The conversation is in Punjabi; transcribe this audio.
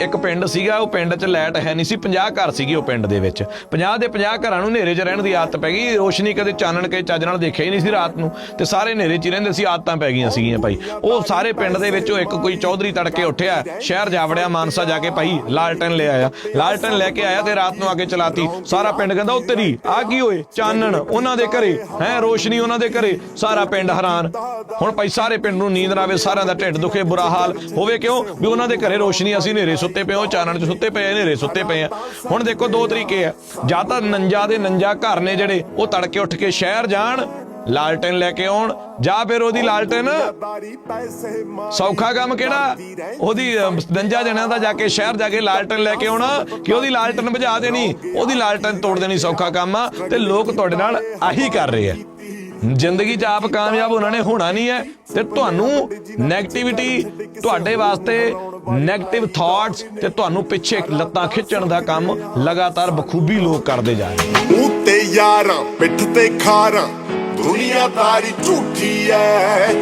ਇੱਕ ਪਿੰਡ ਸੀਗਾ, ਉਹ ਪਿੰਡ 'ਚ ਲਾਈਟ ਹੈ ਨਹੀਂ ਸੀ 50 ਘਰ ਸੀਗੇ ਉਹ ਪਿੰਡ ਦੇ ਵਿੱਚ। 50 ਦੇ 50 ਘਰਾਂ ਨੂੰ ਹਨੇਰੇ 'ਚ ਰਹਿਣ ਦੀ ਆਦਤ ਪੈ ਗਈ, ਰੋਸ਼ਨੀ ਕਦੇ ਚਾਨਣ ਕੇ ਚੱਜ ਨਾਲ ਦੇਖਿਆ ਹੀ ਨਹੀਂ ਸੀ ਰਾਤ ਨੂੰ, ਤੇ ਸਾਰੇ ਹਨੇਰੇ 'ਚ ਹੀ ਰਹਿੰਦੇ ਸੀ, ਆਦਤਾਂ ਪੈ ਗਈਆਂ ਸੀਗੀਆਂ ਭਾਈ। ਉਹ ਸਾਰੇ ਪਿੰਡ ਦੇ ਵਿੱਚੋਂ ਇੱਕ ਕੋਈ ਚੌਧਰੀ ਤੜਕੇ ਉੱਠਿਆ, ਸ਼ਹਿਰ ਜਾ ਵੜਿਆ ਮਾਨਸਾ ਜਾ ਕੇ ਭਾਈ ਲਾਲਟਨ ਲੈ ਆਇਆ। ਲਾਲਟਨ ਲੈ ਕੇ ਆਇਆ ਤੇ ਰਾਤ ਨੂੰ ਆ ਕੇ ਚਲਾਤੀ। ਸਾਰਾ ਪਿੰਡ ਕਹਿੰਦਾ, ਉਹ ਤੇਰੀ ਆ ਕੀ ਹੋਏ ਚਾਨਣ, ਉਹਨਾਂ ਦੇ ਘਰੇ, ਹੈ, ਰੋਸ਼ਨੀ ਉਹਨਾਂ ਦੇ ਘਰੇ? ਸਾਰਾ ਪਿੰਡ ਹੈਰਾਨ। ਹੁਣ ਭਾਈ ਸਾਰੇ ਪਿੰਡ ਨੂੰ ਨੀਂਦ ਨਾ ਆਵੇ, ਸਾਰਿਆਂ ਦਾ ਢਿੱਡ ਦੁਖੇ, ਬੁਰਾ ਹਾਲ। ਹੋਵੇ ਕਿਉਂ? ਵੀ ਉਹਨਾਂ ਦੇ ਘਰੇ ਰੋਸ਼ਨੀ ਅਸੀਂ ਹਨੇਰੇ ਸੁੱਤੇ ਪਏ ਹਾਂ, ਚਾਨਣ 'ਚ ਸੁੱਤੇ ਪਏ ਹਨੇਰੇ ਸੁੱਤੇ ਪਏ ਆ। ਹੁਣ ਦੇਖੋ ਦੋ ਤਰੀਕੇ ਆ। ਜਾਂ ਤਾਂ ਨੰਜਾ ਦੇ ਨੰਜਾ ਘਰ ਨੇ ਜਿਹੜੇ ਉਹ ਤੜਕੇ ਉੱਠ ਕੇ ਸ਼ਹਿਰ ਜਾਣ ਲਾਲਟਨ ਲੈ ਕੇ ਆਉਣ ਜਾਂ ਫਿਰ ਉਹਦੀ ਲਾਲਟਨ ਸੌਖਾ ਕੰਮ ਕਿਹੜਾ? ਉਹਦੀ ਅਮ, ਨੰਜਾ ਜਣਿਆਂ ਦਾ ਜਾ ਕੇ ਸ਼ਹਿਰ ਜਾ ਕੇ ਲਾਲਟਨ ਲੈ ਕੇ ਆਉਣਾ ਕਿ ਉਹਦੀ ਲਾਲਟਨ ਬੁਝਾ ਦੇਣੀ ਉਹਦੀ ਲਾਲਟਨ ਤੋੜ ਦੇਣੀ ਸੌਖਾ ਕੰਮ ਆ ਤੇ ਲੋਕ ਤੁਹਾਡੇ ਨਾਲ ਆਹੀ ਕਰ ਰਹੇ ਆ। ਜ਼ਿੰਦਗੀ 'ਚ ਆਪ ਕਾਮਯਾਬ ਉਹਨਾਂ ਨੇ ਹੋਣਾ ਨਹੀਂ ਹੈ ਤੇ ਤੁਹਾਨੂੰ 네ਗੇਟਿਵਿਟੀ ਤੁਹਾਡੇ ਵਾਸਤੇ 네ਗੇਟਿਵ ਥਾਟਸ ਤੇ ਤੁਹਾਨੂੰ ਪਿੱਛੇ ਲੱਤਾਂ ਖਿੱਚਣ ਦਾ ਕੰਮ ਲਗਾਤਾਰ ਬਖੂਬੀ ਲੋਕ ਕਰਦੇ ਜਾ ਰਹੇ ਮੂੰਹ ਯਾਰਾਂ, ਪਿੱਠ ਤੇ ਖਾਰਾਂ, ਦੁਨੀਆਦਾਰੀ ਝੂਠੀ ਐ।